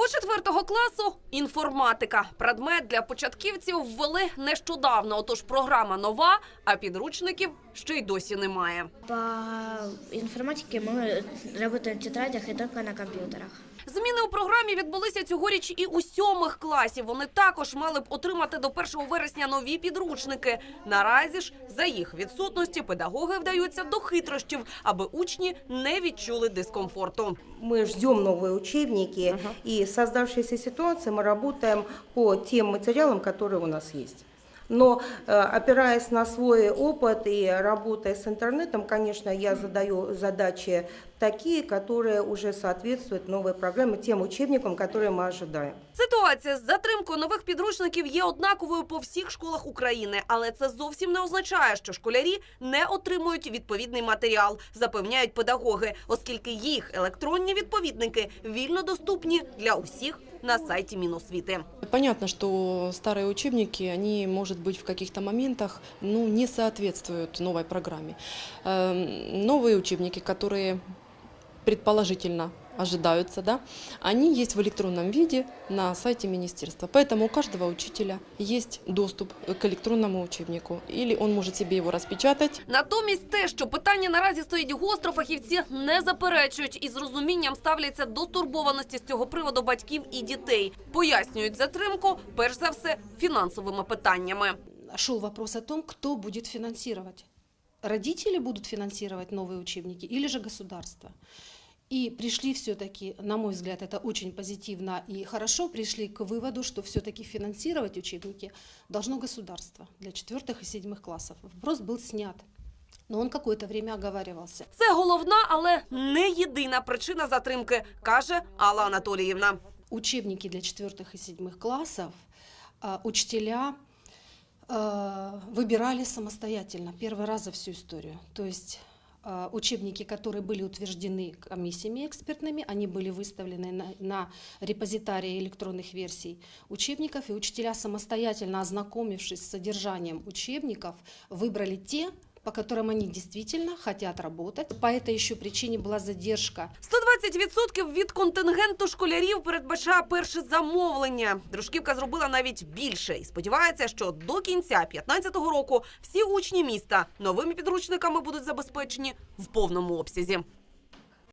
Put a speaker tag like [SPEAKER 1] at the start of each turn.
[SPEAKER 1] У четвертого класу інформатика. Предмет для початківців ввели нещодавно. Отож, програма нова, а підручників ще й досі немає.
[SPEAKER 2] По информатике мы работаем в тетрадях и только на компьютерах.
[SPEAKER 1] Зміни у програмі відбулися цьогоріч і у сьомих класів. Вони також мали б отримати до 1 вересня нові підручники. Наразі ж за їх відсутності педагоги вдаються до хитрощів, аби учні не відчули дискомфорту.
[SPEAKER 3] Мы ждем новые учебники, и в создавшейся ситуации мы работаем по тем материалам, которые у нас есть. Но э, опираясь на свой опыт и работая с интернетом, конечно, я задаю задачи такие, которые уже соответствуют новой программе, тем учебникам, которые мы ожидаем.
[SPEAKER 1] Ситуація з затримкою нових підручників є однаковою по всіх школах України, але це зовсім не означає, що школярі не отримують відповідний матеріал, запевняють педагоги, оскільки їх електронні відповідники вільно доступні для усіх на сайті Міносвіти.
[SPEAKER 4] Понятно, что старые учебники, они, может быть, в каких-то моментах ну, не соответствуют новой программе. Эм, Новые учебники, которые предположительно ожидаются, да, они есть в электронном виде на сайте министерства. Поэтому у каждого учителя есть доступ к электронному учебнику. Или он может себе его распечатать,
[SPEAKER 1] Натомість те, що питання наразі стоїть гостро, фахівці не заперечують і з розумінням ставляться до стурбованості з цього приводу батьків і дітей. Пояснюють затримку, перш за все, фінансовими питаннями.
[SPEAKER 5] шел вопрос о том, кто будет финансировать. Родители будут финансировать новые учебники или же государство. И пришли все-таки, на мой взгляд, это очень позитивно и хорошо, пришли к выводу, что все-таки финансировать учебники должно государство для четвертых и седьмых классов. Вопрос был снят, но он какое-то время оговаривался.
[SPEAKER 1] Це головна, але не єдина причина затримки, каже Алла Анатоліївна.
[SPEAKER 5] учебники для четвертых и седьмых классов а, учителя а, выбирали самостоятельно первый раз за всю историю. То есть а, учебники, которые были утверждены комиссиями экспертными, они были выставлены на, на репозитарии электронных версий учебников, и учителя самостоятельно, ознакомившись с содержанием учебников, выбрали те, по которым они действительно хотят работать. По этой еще причине была задержка
[SPEAKER 1] 120% від контингенту школярів передбачає перше замовлення. Дружківка зробила навіть більше і сподівається, що до кінця 2015 року всі учні міста новими підручниками будуть забезпечені в повному обсязі.